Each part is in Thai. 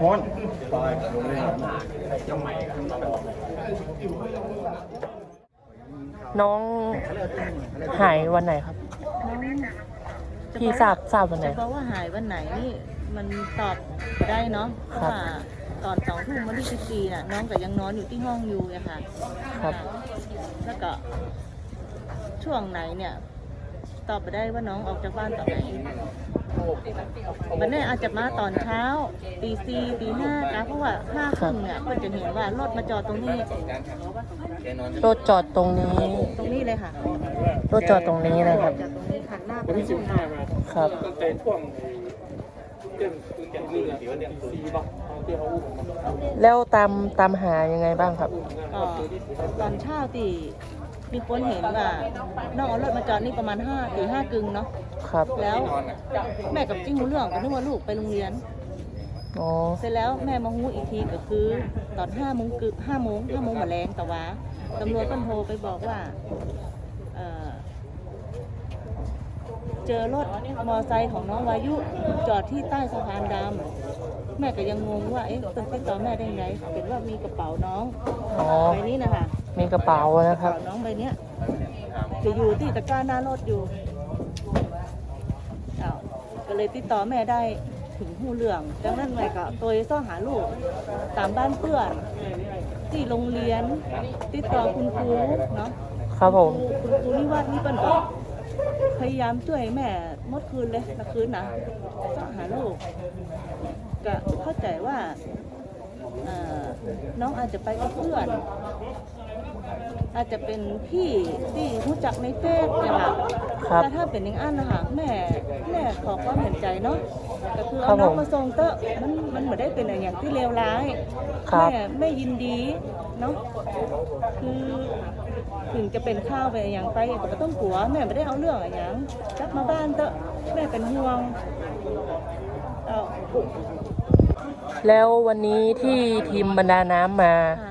คนลอยลงได้ครังใหม่ครับน้องหายวันไหนครับ พี่ทราบทราบวันไหน เพราะว่าหายวันไหนนี่มันตอบได้เนาะเพราะว่าตอนสองทุ่มวันที่สิบสี่น่ะน้องก็ยังนอนอยู่ที่ห้องอยู่อะค่ะ ครับ แล้วก็ช่วงไหนเนี่ย ตอบไปได้ว่าน้องออกจากบ้านตอนไหน มันเนี่ยอาจจะมาตอนเช้าตีสี่ตีห้านะเพราะว่าห้าครึ่งเนี่ยเพื่อจะเห็นว่ารถมาจอดตรงนี้ รถจอดตรงนี้ ตรงนี้เลยค่ะรถจอดตรงนี้นะครับจอดตรงนี้หันหน้าไปที่ห้องน้ำครับตั้งแต่ช่วงเรื่องคือแก่เรือสีบอกที่เขาอุ้มแล้วตามตามหายังไงบ้างครับก็ตอนเช้าตี มีคนเห็นว่าน้องเอารถมาจอดนี่ประมาณห้าตีห้ากึ่งเนาะครับ แล้วแม่กับจิ้งหูเรื่องก็นึกว่าลูกไปโรงเรียน อ๋อ เสร็จแล้วแม่มาหูอีกทีก็คือ ตอนห้าโมงกึห้าโมงห้าโมงมาแรงแต่ว่าตำรวจก็โทรไปบอกว่าเอ่อเจอรถมอไซค์ของน้องวายุจอดที่ใต้สะพานดำแม่ก็ยังงงว่าเอ๊ะเป็นติดต่อแม่ได้ไงเป็นว่ามีกระเป๋าน้องอ๋อ ใบนี้นะคะ มีกระเป๋ากระนะครับเป๋าน้องใบเนี้ยจะอยู่ที่ตะกร้าหน้ารถอยู่อ้าวก็เลยติดต่อแม่ได้ถึงหูเรื่องดังนั้นแม่ก็ตัวซ่อหาลูกตามบ้านเพื่อน ที่โรงเรียน ติดต่อคุณครูเนาะครับผมคุณครูนิวัฒน์นี่เป็นก็พยายามช่วยแม่หมดคืนเลยละคืนนะซ่อหาลูกก็เข้าใจว่าเอ่อน้องอาจจะไปกับเพื่อน อาจจะเป็นพี่ที่รู้จักในเฟซเนี่ยค่ะครับ แต่ถ้าเป็นอย่างอันนะคะแม่แม่ขอความเห็นใจเนาะก็คือครัเอาบน้องผมมาส่งเตอะมันมันไม่ได้เป็นอย่างที่เลวร้ายครับ แม่ไม่ยินดีเนาะคือถึงจะเป็นข้าวไปอย่างไปก็ไม่ต้องกลัวแม่ไม่ได้เอาเรื่องอะไรอย่างกลับมาบ้านเตอะแม่เป็นห่วงเอาแล้ววันนี้ที่ทีมบรรดาน้ำมา ค่ะ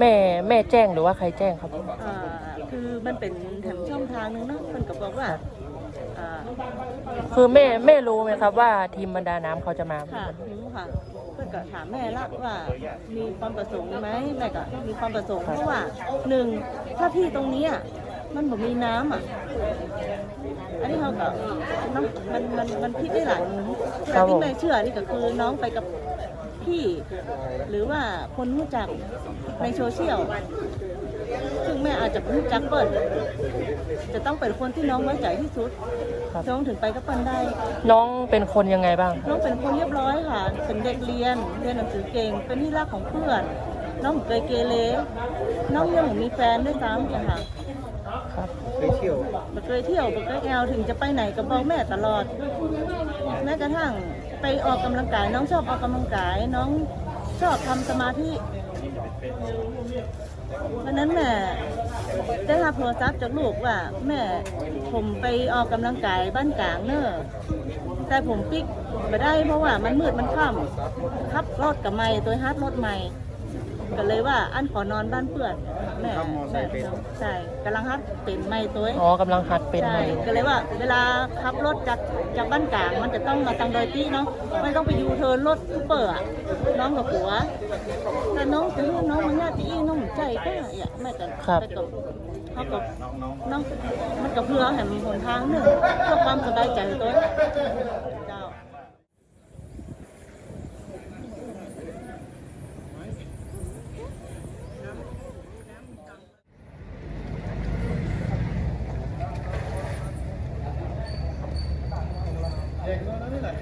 แม่แม่แจ้งหรือว่าใครแจ้งครับ อ่าคือมันเป็นแถมช่องทางนึงเนาะมันก็บอกว่าอ่าคือแม่แม่รู้ไหมครับว่าทีมบรรดาน้ำเขาจะมา ค่ะรู้ค่ะเพื่อนก็ถามแม่ละว่ามีความประสงค์ไหมแม่ก็มีความประสงค์เพราะว่าหนึ่งถ้าที่ตรงนี้อะมันบ่มีน้ำอะอันนี้เขาก็เนาะมันมันมันคิดได้หลายมุมครัแต่บผม ที่แม่เชื่อนี่ก็คือน้องไปกับ พี่หรือว่าคนรู้จักในโซเชียลซึ่งแม่อาจจะรู้จักเปิ้ลจะต้องเป็นคนที่น้องไว้ใจที่สุดครับน้องถึงไปกับเปิ้ลได้ น้องเป็นคนยังไงบ้าง น้องเป็นคนเรียบร้อยค่ะ เป็นเด็กเรียนเรียนหนังสือเก่ง เป็นที่รักของเพื่อน น้องเคยเกเรน้องยังมีแฟนด้วยซ้ำอะค่ะครับไปเที่ยวบ่เคยเที่ยวบ่เคยแอลถึงจะไปไหนก็บอกแม่ตลอดแม้กระทั่ง ไปออกกำลังกาย น้องชอบออกกำลังกาย น้องชอบทำสมาธิวันนั้นแม่ได้รับโทรศัพท์จากลูกว่า แม่ผมไปออกกำลังกายบ้านกลางเนอะแต่ผมปิกไม่ได้เพราะว่ามันมืดมันค่ำขับรถกับไม่ตัวฮัดรถใหม่ ก็เลยว่าอันขอนอนบ้านเพื่อนแม่แม่ใช่กำลังฮัดเป็นไม่ตัวอ๋อกำลังหัดเป็นใช่มาอยู่ก็เลยว่า เวลาขับรถจากจากบ้านกลางมันจะต้องมาทางโดอยตี้เนาะไม่ต้องไปยูเทิร์นรถซูเปอร์อะน้องกับผัวแต่น้องจะให้น้องมันญาติอีน้องใจก็อะแม่ก็ครับไปกับเขากับน้องมันกับเพื่อแห่งหนทางหนึ่งเพื่อความสบายใจตัว 何だ?